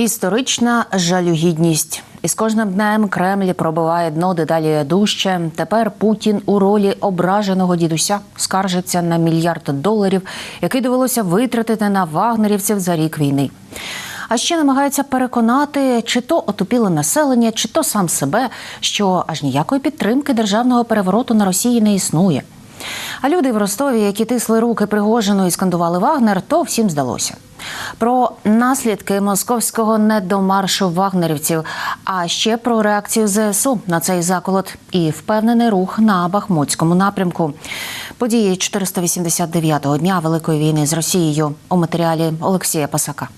Історична жалюгідність. І з кожним днем Кремль пробиває дно дедалі дужче. Тепер Путін у ролі ображеного дідуся скаржиться на мільярд доларів, який довелося витратити на вагнерівців за рік війни. А ще намагається переконати, чи то отупіле населення, чи то сам себе, що аж ніякої підтримки державного перевороту на Росії не існує. А люди в Ростові, які тисли руки Пригожину і скандували Вагнер, то всім здалося. Про наслідки московського недомаршу вагнерівців, а ще про реакцію ЗСУ на цей заколот і впевнений рух на Бахмутському напрямку. Події 489-го дня Великої війни з Росією у матеріалі Олексія Пасака.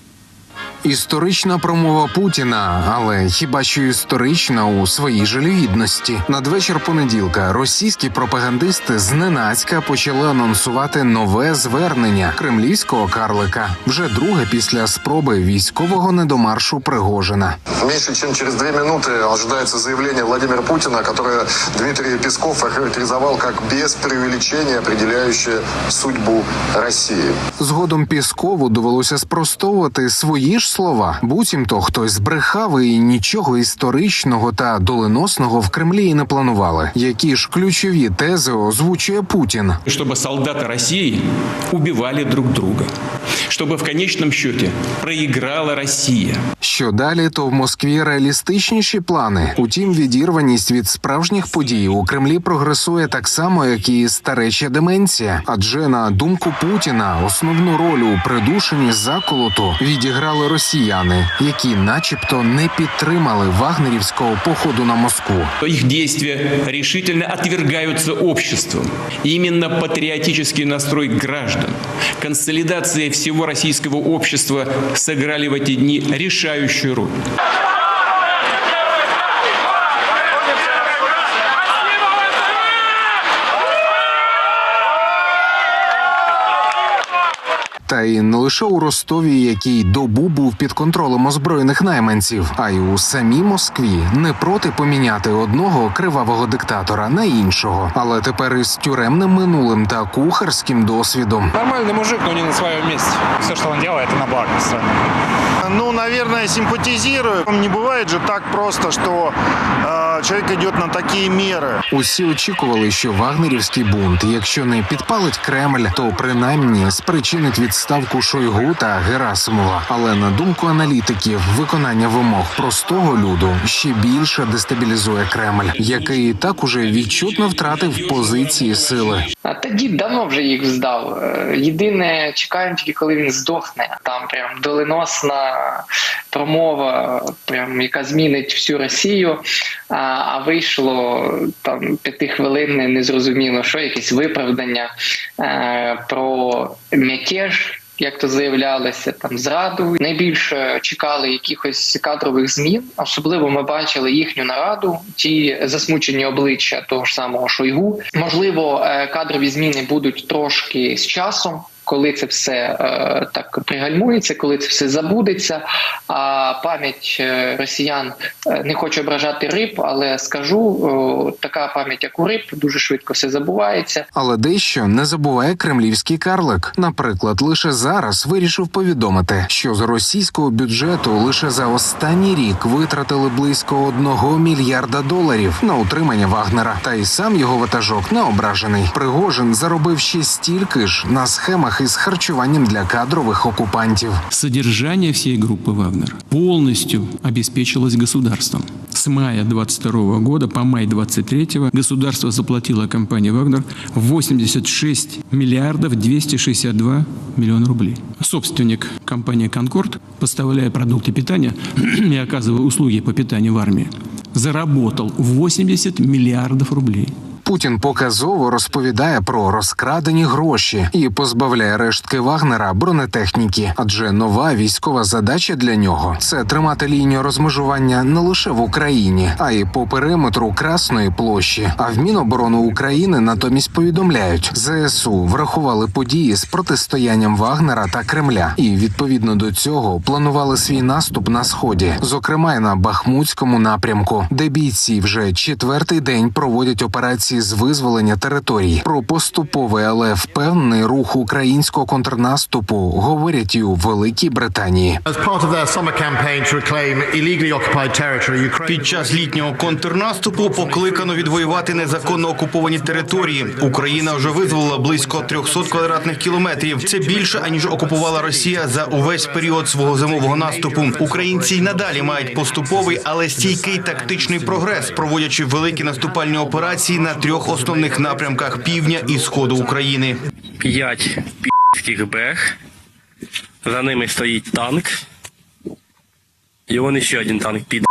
Історична промова Путіна, але хіба що історична у своїй жалюгідності. Надвечір понеділка російські пропагандисти зненацька почали анонсувати нове звернення кремлівського карлика, вже друге після спроби військового недомаршу Пригожина. Меньше чем через две минуты ожидается заявление Владимира Путина, которое Дмитрий Песков охарактеризовал как без преувеличения определяющее судьбу России. Згодом Піскову довелося спростовувати свої ж слова. Буцімто хтось збрехав і нічого історичного та доленосного в Кремлі і не планували. Які ж ключові тези озвучує Путін? чтобы солдаты России убивали друг друга, чтобы в конечном счете проиграла Россия. Що далі, то в Москві реалістичніші плани. Утім, відірваність від справжніх подій у Кремлі прогресує так само, як і стареча деменція. Адже на думку Путіна, основну роль у придушенні заколоту відіграли росіяни, які, начебто, не підтримали вагнерівського походу на Москву. Их действия решительно отвергаются обществом. И именно патриотический настрой граждан, консолидация всего российского общества сыграли в эти дни решающую роль. Та й не лише у Ростові, який добу був під контролем озброєних найманців, а й у самій Москві не проти поміняти одного кривавого диктатора на іншого, але тепер із тюремним минулим та кухарським досвідом. Нормальный мужик, но не на своем месте. Все, что он делает, это на благо страны. Ну, наверное, симпатизирую. Не бывает же так просто, что э, человек идет на такие меры. Усі очікували, що вагнерівський бунт, якщо не підпалить Кремль, то принаймні спричинить відставку Шойгу та Герасимова. Але на думку аналітиків, виконання вимог простого люду ще більше дестабілізує Кремль, який так уже відчутно втратив позиції сили. А тоді давно вже їх здав. Е, Єдине, чекаємо тільки, коли він здохне. Там прям доленосна промова, прям яка змінить всю Росію. А, а вийшло там п'ятихвилинне, незрозуміло, що якесь виправдання е, про мятеж. Як то заявлялися, там зраду найбільше чекали якихось кадрових змін. Особливо ми бачили їхню нараду, ті засмучені обличчя того ж самого Шойгу. Можливо, е, кадрові зміни будуть трошки з часом. Коли це все е, так пригальмується, коли це все забудеться. А пам'ять е, росіян е, не хочу ображати риб, але скажу така пам'ять, як у риб, дуже швидко все забувається. Але дещо не забуває кремлівський карлик. Наприклад, лише зараз вирішив повідомити, що з російського бюджету лише за останній рік витратили близько одного мільярда доларів на утримання Вагнера. Та й сам його ватажок не ображений. Пригожин заробив ще стільки ж на схемах із харчуванням для кадрових окупантів. Содержание всей группы «Вагнер» полностью обеспечилось государством. С мая 22 года по май 23 государство заплатило компании «Вагнер» 86 миллиардов 262 миллиона рублей. Собственник компании «Конкорд», поставляя продукты питания и оказывая услуги по питанию в армии, заработал 80 миллиардов рублей. Путін показово розповідає про розкрадені гроші і позбавляє рештки Вагнера бронетехніки, адже нова військова задача для нього це тримати лінію розмежування не лише в Україні, а й по периметру Красної площі. А в Міноборони України натомість повідомляють, ЗСУ врахували події з протистоянням Вагнера та Кремля, і відповідно до цього планували свій наступ на сході, зокрема й на Бахмутському напрямку, де бійці вже четвертий день проводять операції з визволення територій. Про поступовий, але впевнений рух українського контрнаступу говорять і у Великій Британії. Під час літнього контрнаступу покликано відвоювати незаконно окуповані території. Україна вже визволила близько 300 квадратних кілометрів. Це більше аніж окупувала Росія за увесь період свого зимового наступу. Українці й надалі мають поступовий, але стійкий тактичний прогрес, проводячи великі наступальні операції на трьох основних напрямках півдня і сходу України. П'ять піських бег. За ними стоїть танк. І вони ще один танк під.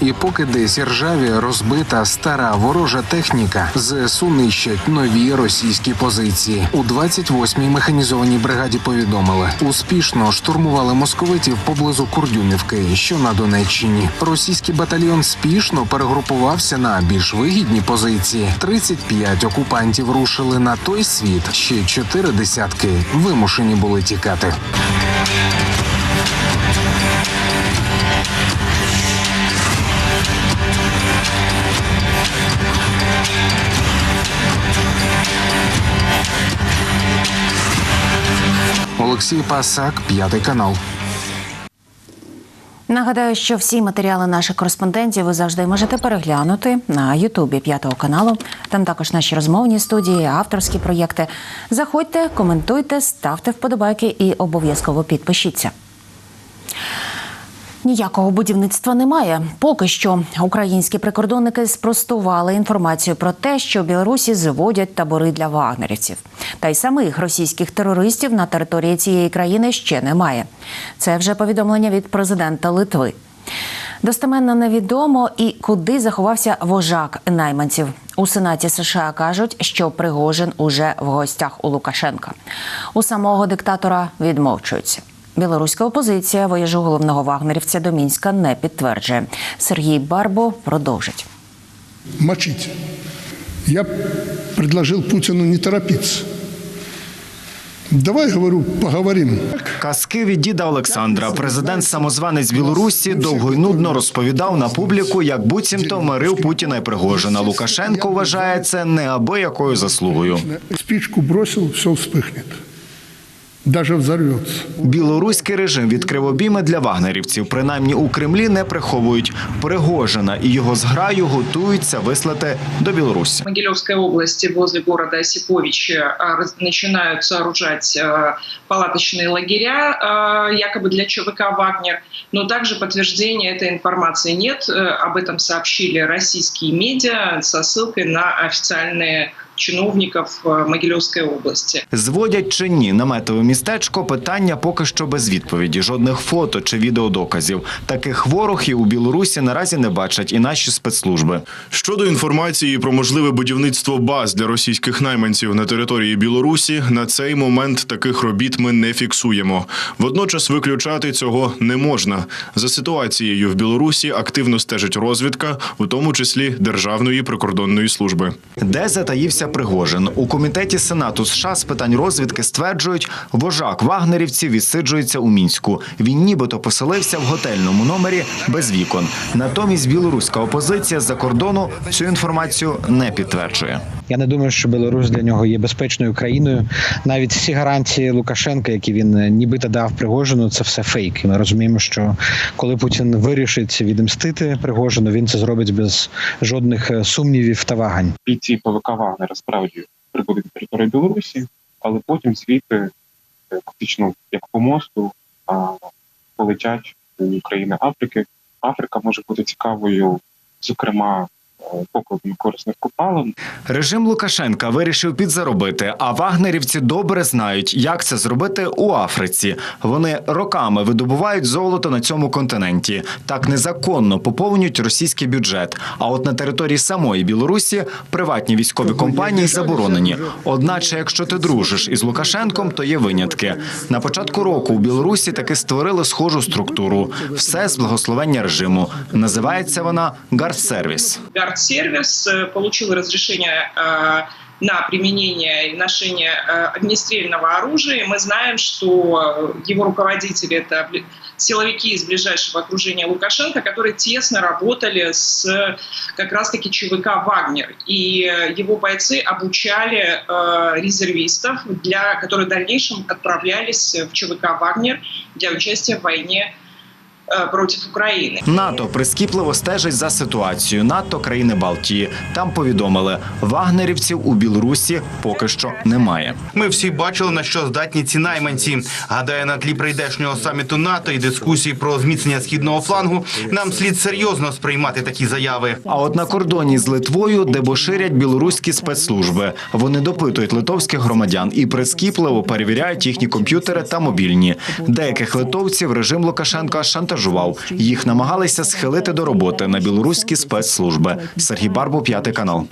І поки десь ржаві розбита стара ворожа техніка, ЗСУ нищать нові російські позиції. У 28-й механізованій бригаді повідомили, успішно штурмували московитів поблизу Курдюмівки, що на Донеччині. Російський батальйон спішно перегрупувався на більш вигідні позиції. 35 окупантів рушили на той світ. Ще чотири десятки вимушені були тікати. Олексій Пасак, п'ятий канал. Нагадаю, що всі матеріали наших кореспондентів ви завжди можете переглянути на Ютубі п'ятого каналу. Там також наші розмовні студії, авторські проєкти. Заходьте, коментуйте, ставте вподобайки і обов'язково підпишіться. Ніякого будівництва немає. Поки що українські прикордонники спростували інформацію про те, що Білорусі зводять табори для вагнерівців. Та й самих російських терористів на території цієї країни ще немає. Це вже повідомлення від президента Литви. Достеменно невідомо і куди заховався вожак найманців. У Сенаті США кажуть, що Пригожин уже в гостях у Лукашенка. У самого диктатора відмовчуються. Білоруська опозиція вояжу головного вагнерівця до Мінська не підтверджує. Сергій Барбо продовжить. мочить. Я предложил Путину не торопиться. Давай, говорю, поговорим. Казки від діда Олександра. Президент самозванець Білорусі довго й нудно розповідав на публіку, як буцімто мирив Путіна і Пригожина. Лукашенко вважає це неабиякою заслугою. Спичку бросил, все вспыхнет Даже взорвется. Білоруський режим відкрив обійми для вагнерівців. Принаймні у Кремлі не приховують Пригожина і його зграю готуються вислати до Білорусі. В Могилевской области возле города Осиповичи а, раз- начинают сооружать а, палаточные лагеря, а, якобы для ЧВК «Вагнер». Но также подтверждения этой информации нет. Э, Об этом сообщили российские медиа со ссылкой на официальные чиновников э, Могилевской области. Зводять чи ні наметове містечко питання поки що без відповіді. Жодних фото чи відеодоказів. Таких ворогів у Білорусі наразі не бачать і наші спецслужби. Щодо інформації про можливе будівництво баз для російських найманців на території Білорусі, на цей момент таких робіт ми не фіксуємо. Водночас виключати цього не можна. За ситуацією в Білорусі активно стежить розвідка, у тому числі Державної прикордонної служби. Де затаївся Пригожин у комітеті Сенату США з питань розвідки стверджують, вожак вагнерівців відсиджується у мінську. Він нібито поселився в готельному номері без вікон. Натомість білоруська опозиція з-за кордону цю інформацію не підтверджує. Я не думаю, що Білорусь для нього є безпечною країною. Навіть всі гарантії Лукашенка, які він е, нібито дав Пригожину, це все фейк. І ми розуміємо, що коли Путін вирішить відомстити Пригожину, він це зробить без жодних е, сумнівів та вагань. бійці ПВК Вагнера справді прибули до території Білорусі, але потім звідти е, фактично як по мосту полетять у країни Африки. Африка може бути цікавою, зокрема, покладом корисних копалин. Режим Лукашенка вирішив підзаробити, а вагнерівці добре знають, як це зробити у Африці. Вони роками видобувають золото на цьому континенті. Так незаконно поповнюють російський бюджет. А от на території самої Білорусі приватні військові компанії заборонені. Одначе, якщо ти дружиш із Лукашенком, то є винятки. На початку року у Білорусі таки створили схожу структуру. Все з благословення режиму. Називається вона Гардсервіс. Гардсервис э, получил разрешение э, на применение и ношение э, огнестрельного оружия. Мы знаем, что его руководители это силовики из ближайшего окружения Лукашенко, которые тесно работали с как раз-таки ЧВК «Вагнер». И его бойцы обучали резервистов, для, которые в дальнейшем отправлялись в ЧВК «Вагнер» для участия в войне э, против Украины. НАТО прискіпливо стежить за ситуацією. НАТО країни Балтії. Там повідомили, вагнерівців у Білорусі поки що немає. Ми всі бачили, на що здатні ці найманці. Гадаю, на тлі прийдешнього саміту НАТО і дискусії про зміцнення східного флангу нам слід серйозно сприймати такі заяви. А от на кордоні з Литвою дебоширять білоруські спецслужби. Вони допитують литовських громадян і прискіпливо перевіряють їхні комп'ютери та мобільні. Деяких литовців режим Лукашенка шантажував. Їх намагалися схилити до роботи на білоруські спецслужби. Сергій Барбу, п'ятий канал.